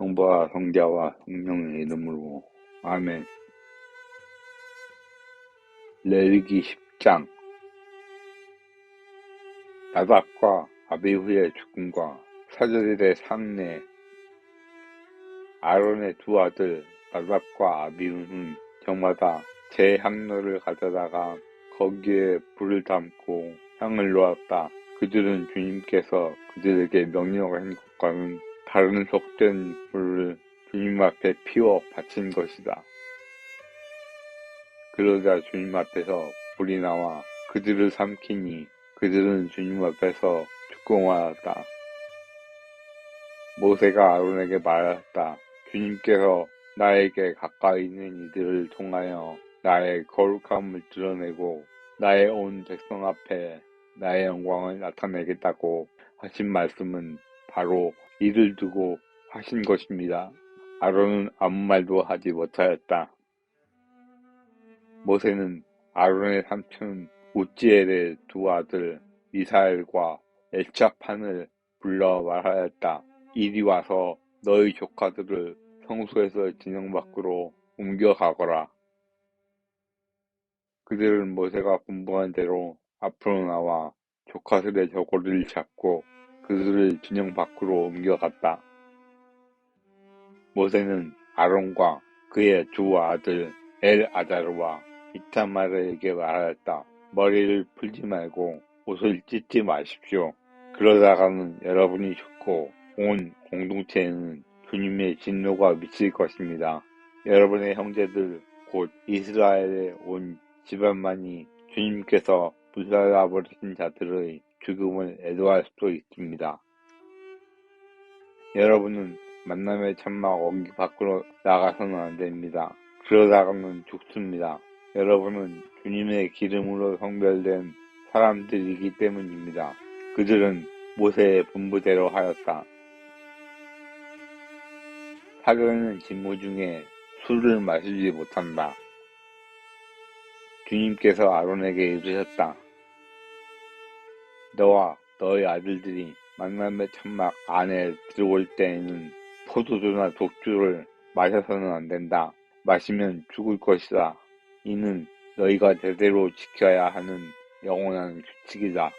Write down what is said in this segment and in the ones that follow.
성부와 성자와 성령의 이름으로 아멘. 레위기 10장 나답과 아비후의 죽음과 사제들의 상례 아론의 두 아들 나답과 아비후는 저마다 제 향로를 가져다가 거기에 불을 담고 향을 놓았다. 그들은 주님께서 그들에게 명령하신 것과는 다른 속된 불을 주님 앞에 피워 바친 것이다. 그러자 주님 앞에서 불이 나와 그들을 삼키니 그들은 주님 앞에서 죽고말았다. 모세가 아론에게 말했다. 주님께서 나에게 가까이 있는 이들을 통하여 나의 거룩함을 드러내고 나의 온 백성 앞에 나의 영광을 나타내겠다고 하신 말씀은 바로 이를 두고 하신 것입니다. 아론은 아무 말도 하지 못하였다. 모세는 아론의 삼촌 우지엘의 두 아들 미사엘과 엘차판을 불러 말하였다. 이리 와서 너희 조카들을 성소에서 진영 밖으로 옮겨가거라. 그들은 모세가 분부한 대로 앞으로 나와 조카들의 저고리를 잡고 그들을 진영 밖으로 옮겨갔다. 모세는 아론과 그의 두 아들 엘 아다르와 이타마르에게 말하였다. 머리를 풀지 말고 옷을 찢지 마십시오. 그러다가는 여러분이 죽고 온 공동체에는 주님의 진노가 미칠 것입니다. 여러분의 형제들 곧 이스라엘의 온 집안만이 주님께서 불살라 버리신 자들의 죽음을 애도할 수도 있습니다. 여러분은 만남의 천막 어기 밖으로 나가서는 안 됩니다. 그러다가는 죽습니다. 여러분은 주님의 기름으로 성별된 사람들이기 때문입니다. 그들은 모세의 분부대로 하였다. 사교는 직무 중에 술을 마시지 못한다. 주님께서 아론에게 이르셨다. 너와 너의 아들들이 만남의 천막 안에 들어올 때에는 포도주나 독주를 마셔서는 안 된다. 마시면 죽을 것이다. 이는 너희가 제대로 지켜야 하는 영원한 규칙이다.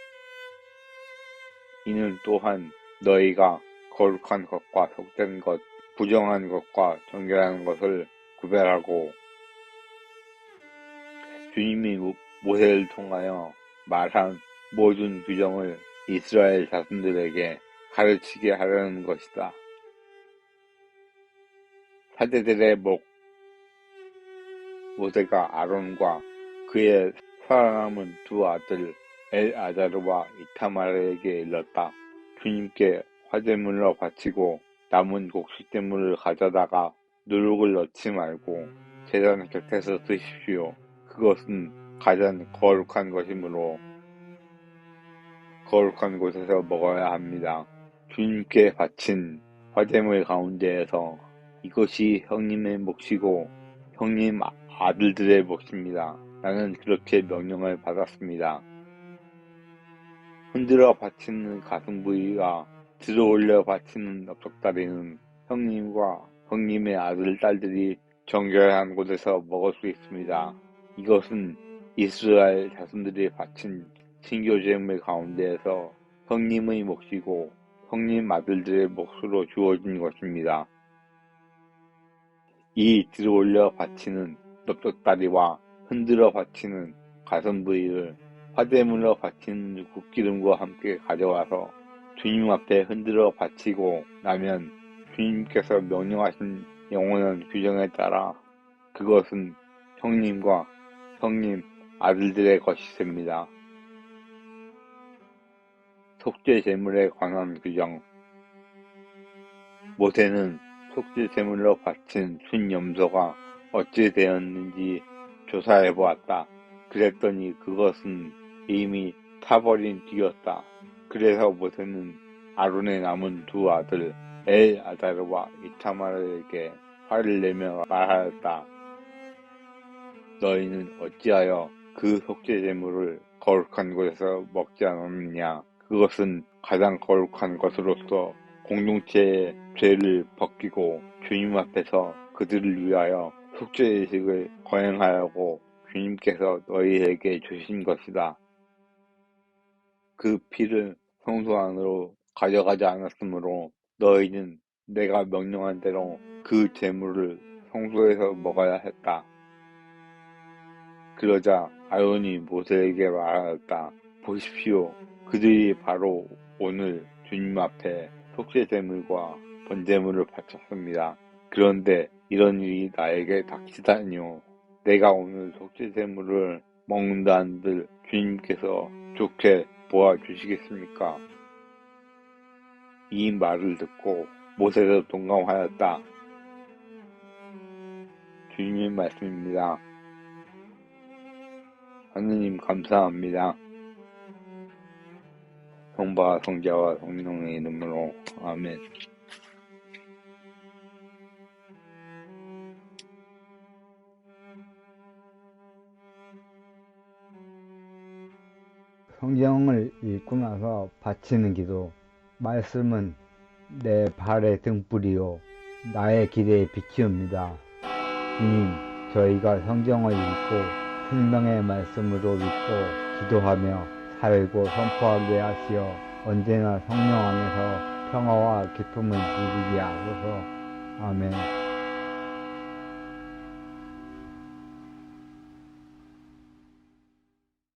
이는 또한 너희가 거룩한 것과 속된 것, 부정한 것과 정결한 것을 구별하고 주님이 모세를 통하여 말한 모든 규정을 이스라엘 자손들에게 가르치게 하려는 것이다. 사제들의 목 모세가 아론과 그의 살아남은 두 아들 엘 아자르와 이타마르에게 일렀다. 주님께 화제물로 바치고 남은 곡식대물을 가져다가 누룩을 넣지 말고 제단 곁에서 드십시오. 그것은 가장 거룩한 것이므로 거룩한 곳에서 먹어야 합니다. 주님께 바친 화제물 가운데에서 이것이 형님의 몫이고 형님 아들들의 몫입니다. 나는 그렇게 명령을 받았습니다. 흔들어 바치는 가슴 부위가 들어 올려 바치는 엽떡다리는 형님과 형님의 아들, 딸들이 정결한 곳에서 먹을 수 있습니다. 이것은 이스라엘 자손들이 바친 신교제물 가운데에서 형님의 몫이고 형님 아들들의 몫으로 주어진 것입니다. 이 들어올려 바치는 넙떡다리와 흔들어 바치는 가슴 부위를 화대물로 바치는 국기름과 함께 가져와서 주님 앞에 흔들어 바치고 나면 주님께서 명령하신 영원한 규정에 따라 그것은 형님과 형님 아들들의 것이 됩니다. 속죄 제물에 관한 규정 모세는 속죄 제물로 바친 순염소가 어찌 되었는지 조사해 보았다. 그랬더니 그것은 이미 타버린 뒤였다. 그래서 모세는 아론의 남은 두 아들 엘 아다르와 이타마르에게 화를 내며 말하였다. 너희는 어찌하여 그 속죄 제물을 거룩한 곳에서 먹지 않았느냐? 그것은 가장 거룩한 것으로서 공동체의 죄를 벗기고 주님 앞에서 그들을 위하여 속죄 의식을 거행하라고 주님께서 너희에게 주신 것이다. 그 피를 성소 안으로 가져가지 않았으므로 너희는 내가 명령한 대로 그 제물을 성소에서 먹어야 했다. 그러자 아론이 모세에게 말하였다. 보십시오. 그들이 바로 오늘 주님 앞에 속죄제물과 번제물을 바쳤습니다. 그런데 이런 일이 나에게 닥치다니요. 내가 오늘 속죄제물을 먹는다 한들 주님께서 좋게 보아주시겠습니까? 이 말을 듣고 모세도 동감하였다. 주님의 말씀입니다. 하느님 감사합니다. 성부와 성자와 성령의 이름으로 아멘. 성경을 읽고 나서 바치는 기도. 말씀은 내 발의 등불이요. 나의 길의 빛이옵니다. 주님, 저희가 성경을 읽고 생명의 말씀으로 믿고 기도하며 살고 선포하게 하시어 언제나 성령 안에서 평화와 기쁨을 누리게 하소서. 아멘.